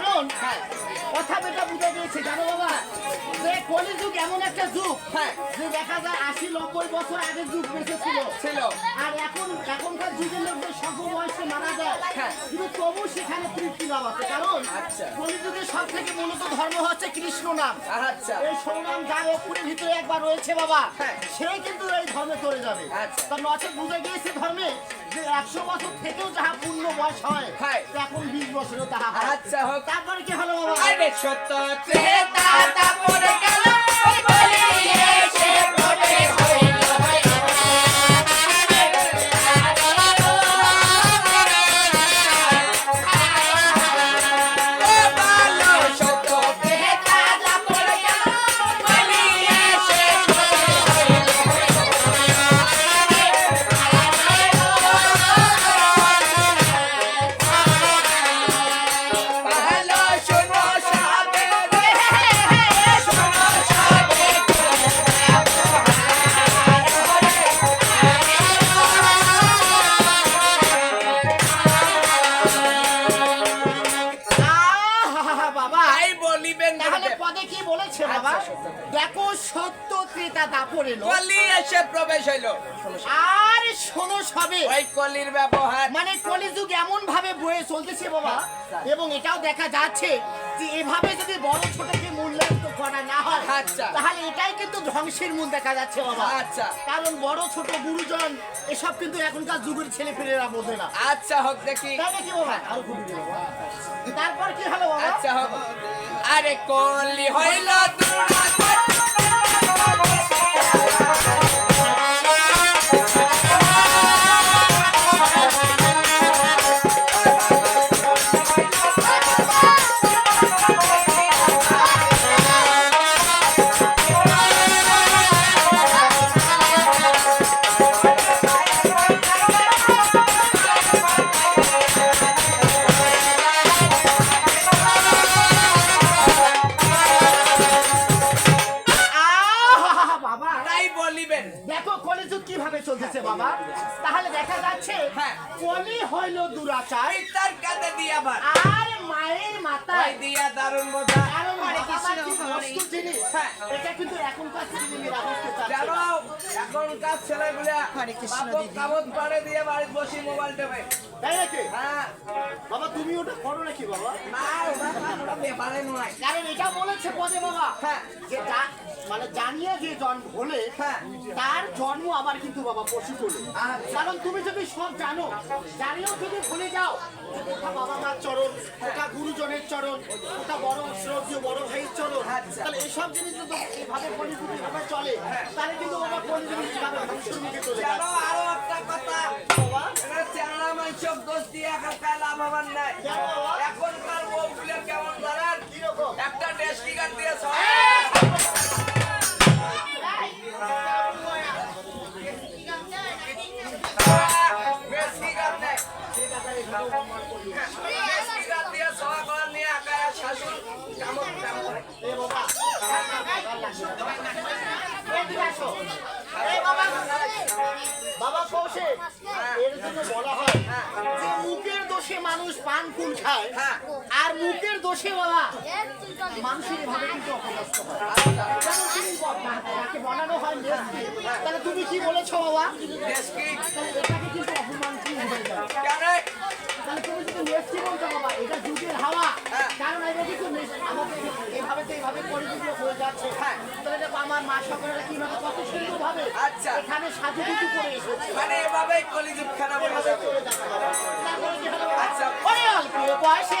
কারণ কথা বেটা বুঝে গিয়েছে জানো বাবা? যে কলিযুগ এমন একটা যুগ হ্যাঁ। যে দেখা যায় আশি নব্বই বছর আগের যুগ বেঁচে ছিল। ছিল আর এখন এখনকার যুগের লোকদের স্বল্প বয়সে মারা যায়। হ্যাঁ। কিন্তু তবু সেখানে তৃপ্তি লাভ আছে কারণ আচ্ছা। কলিযুগের সব থেকে মূলত ধর্ম হচ্ছে কৃষ্ণ নাম। আচ্ছা। এই সংগ্রাম যার অপুরের ভিতরে একবার রয়েছে বাবা হ্যাঁ। সেই কিন্তু এই ধর্মে চলে যাবে। আচ্ছা। তা নচে বুঝে গিয়েছে ধর্মে যে একশো বছর থেকেও যাহা পূর্ণ বয়স হয়। এখন বিশ বছরও তাহা আচ্ছা হোক। তারপরে কি হলো বাবা? সত্য তারপরে গেল তাই বলিবেন তাহলে পদে কি বলেছে বাবা? আচ্ছা, দেখো সত্য ত্রেতা দাপর এলো। কলি এসে প্রবেশ হইল। আর শোনো সবে। ওই কলির ব্যবহার। মানে কলিযুগ এমন ভাবে বয়ে চলতেছে বাবা। এবং এটাও দেখা যাচ্ছে যে এভাবে যদি বড় ছোটকে মূল্যায়িত না হয়। আচ্ছা। তাহলে এটাই কিন্তু ধ্বংসের মূল দেখা যাচ্ছে বাবা। আচ্ছা। কারণ বড় ছোট গুরুজন এসব কিন্তু এখনকার যুগের ছেলে পেলেরা বোঝে না। আচ্ছা হোক দেখি। তাই নাকি বাবা আরও খুবই দিল বাবা। তারপর কি হলো বাবা? আচ্ছা হোক আরে কলি হইল দুরাচার জিনিস, হ্যাঁ। এটা কিন্তু এখনকার ছেলেমেয়েরা বুঝতে চাচ্ছে জানো এখনকার ছেলেগুলা বাপক কাবত পাড়ে দিয়ে বাড়িতে বসে মোবাইল টেপে তাই নাকি? হ্যাঁ বাবা তুমি ওটা করো নাকি বাবা না ওটা ওটা ব্যাপারে নয় কারণ এটা বলেছে পদে বাবা হ্যাঁ। যে মানে জানিয়ে যে জন্ম হলে হ্যাঁ। তার জন্ম আবার কিন্তু বাবা পশু করবে আচ্ছা। কারণ তুমি যদি সব জানো জানিয়েও যদি ভুলে যাও কোথা বাবা মার চরণ কোথা গুরুজনের চরণ কোথা বড় শ্রদ্ধীয় বড় ভাইয়ের চরণ। আচ্ছা। তাহলে এসব জিনিস যদি এভাবে পরিস্থিতি ভাবে চলে। তাহলে কিন্তু বাবা কোন জিনিস এভাবে ধ্বংসের মুখে চলে যাচ্ছে। আরও একটা কথা। বাবা। এটা চেহারা মানুষের দোষ দিয়ে এখন কাল লাভ নাই। এখনকার বউগুলো কেমন জানেন কীরকম একটা ডেস্কি দিয়ে সব বাবা কৌশিক এর জন্য বলা হয় যে মুখের দোষে মানুষ পান কুল খায়। আর মুখের দোষে বাবা মানুষের এভাবে কিন্তু অপদস্থ হয়। বলানো হয় তাহলে তুমি কি বলেছ বাবা? এটাকে কিন্তু অপমান হয়ে যায়? তাহলে তুমি যদি নেত্রী বাবা এটা যুগের হাওয়া। কারণ এটা কিন্তু নেস- এভাবে তো এইভাবে পরিচিত হয়ে যাচ্ছে হ্যাঁ। তাহলে দেখো আমার মা সকলেরা কীভাবে কত সুন্দর ভাবে আচ্ছা। এখানে সাজু কিছু করে এসেছে মানে এভাবেই কলিযুগ খানা বলে এভাবে যাবে চলে যাচ্ছে বাবা। তারপরে কি হলো আচ্ছা। অল্প বয়সে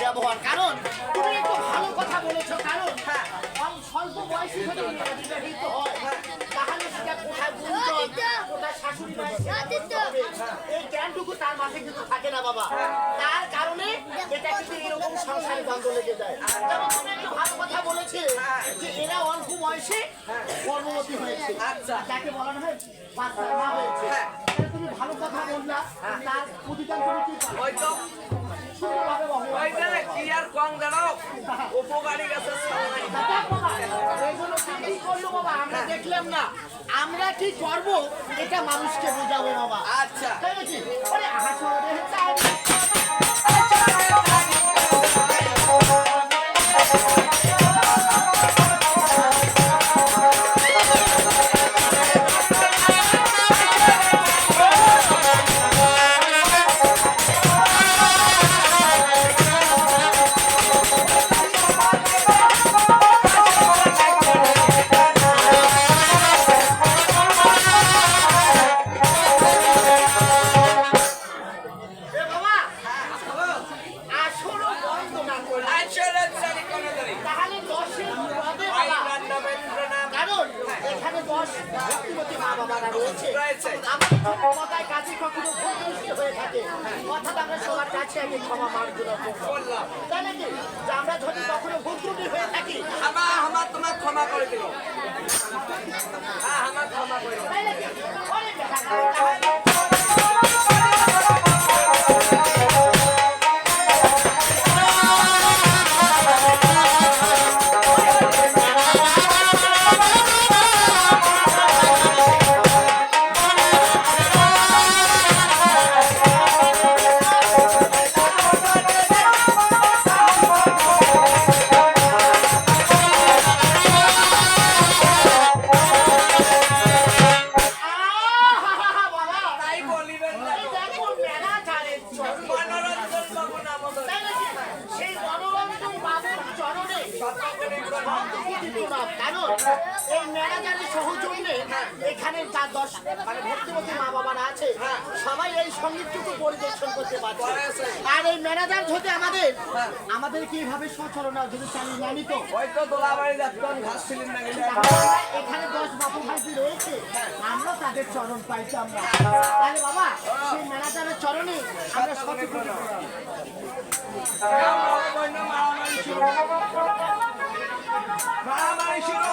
ব্যবহার। কারণ তুমি একটু ভালো কথা বলেছ কারণ হ্যাঁ। স্বল্প বয়সী যদি বিবাহিত হয় তাহলে সেটা কোথায় গুঞ্জন কোথায় শাশুড়ি এই জ্ঞানটুকু তার মাঝে কিন্তু থাকে না বাবা। তার কারণে এটা কিন্তু এরকম সংসারে দ্বন্দ্ব লেগে যায়। যেমন তুমি একটু ভালো কথা বলেছে যে এরা অল্প বয়সে গর্ভবতী হয়েছে। আচ্ছা। যাকে বলা হয় বাচ্চা না হয়েছে। হ্যাঁ। তুমি ভালো কথা বললা তার প্রতিদান তুমি কি? ওই তো। কি আর কম উপকারী গাছের বাবা আমরা দেখলাম না। আমরা কি করব? এটা মানুষকে বোঝাবো বাবা। আচ্ছা। কখনো ভুলদৃষ্টি হয়ে থাকে অর্থাৎ আমরা সবার কাছে আমি ক্ষমা মার্জনা করব তাই নাকি যে আমরা যদি কখনো ভুল ত্রুটি হয়ে থাকি আমা আমার তোমার ক্ষমা করে দিল। হ্যাঁ আমার ক্ষমা করে দিল দশ মানে ভক্তিমতী মা বাবারা আছে সবাই এই সঙ্গীতটুকু পরিদর্শন করতে পারছে। আর এই ম্যানেজার যদি আমাদের আমাদের কি এইভাবে সচলনা যদি চালিয়ে না নিত তো দোলাবাড়ি যাচ্ছেন ঘাস ছিলেন না এখানে দশ বাবু ভাইজি রয়েছে আমরা তাদের চরণ পাইতাম না তাহলে বাবা সেই ম্যানেজারের চরণে আমরা প্রণাম। মারামারি শুরু।